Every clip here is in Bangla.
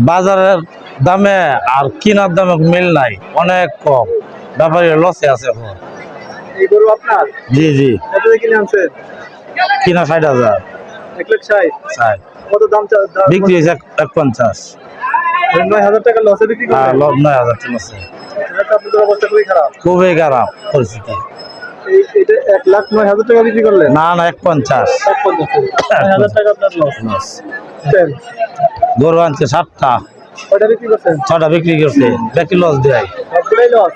বাজারের দামে আর কিনার দামে মিল নাই অনেক কম। ব্যাপারী লসে আছে এখন। জি জি। কিনে ষাট হাজার। বিক্রি হয়েছে এক- পঞ্চাশ। নয় হাজার টাকা লসে বিক্রি নয় টাকা অবস্থা খুবই খারাপ পরিস্থিতি। এটা এক লাখ নয় হাজার টাকা বিক্রি করলেন? না না এক পঞ্চাশ। এক পঞ্চাশ। হাজার টাকা আপনার লস লস। গরু আনছে সাতটা। বিক্রি করছেন? ছটা বিক্রি করছে। দেখি লস দেয়? লস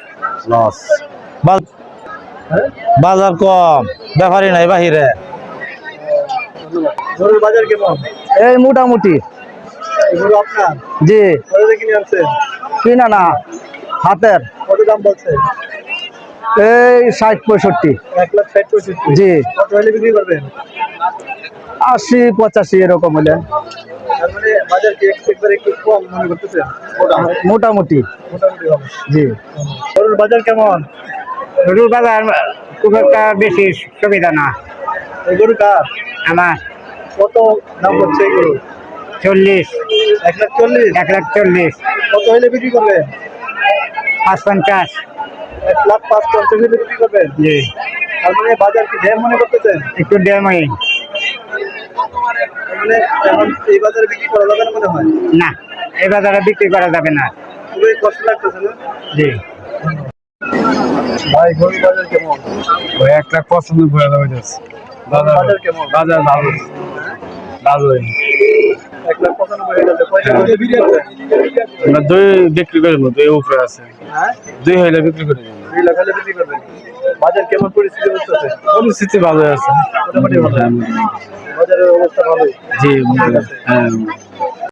লস বাজার কম। ব্যাপারই নাই বাহিরে। গরুর বাজার কেমন? এই মোটামুটি। গরু আপনার? জি। কিনে আনছেন? কিনা না। হাতের। কত দাম বলছে এই ষাট পঁয়ষট্টি। জি। আশি পঁচাশি এরকম হলে। মানে মোটামুটি। জি। গরুর বাজার কেমন? গরুর বাজার খুব একটা বেশি সুবিধা না। গরু কার? আমার। কত দাম হচ্ছে গরু? চল্লিশ। এক লাখ চল্লিশ? এক লাখ চল্লিশ। কত হলে বিক্রি করবেন? পাঁচ পঞ্চাশ। এক লাখ পাঁচ পঞ্চাশ বিক্রি করবেন? জি। তার মানে বাজার কি ঢের মনে করতেছেন? একটু দেড়ময় তার মানে এখন এই বাজারে বিক্রি করা যাবে না মনে হয়? না এই বাজারে বিক্রি করা যাবে না। খুবই কষ্ট লাগতেছে না? জি। ভাই গরুর বাজার কেমন? ওই এক লাখ পঁচানব্বই হাজার হয়েছে বাজার কেমন? বাজার ভালো। করবেন আমরা দুই বিক্রি করে দেবো দুই উপরে আছে। দুই হইলে বিক্রি করে। দেবো দুই লাখ হলে বিক্রি করবেন বাজার কেমন পরিস্থিতি বুঝতেছে পরিস্থিতি ভালো আছে। মোটামুটি ভালো। বাজারের অবস্থা ভালোই? জি হ্যাঁ।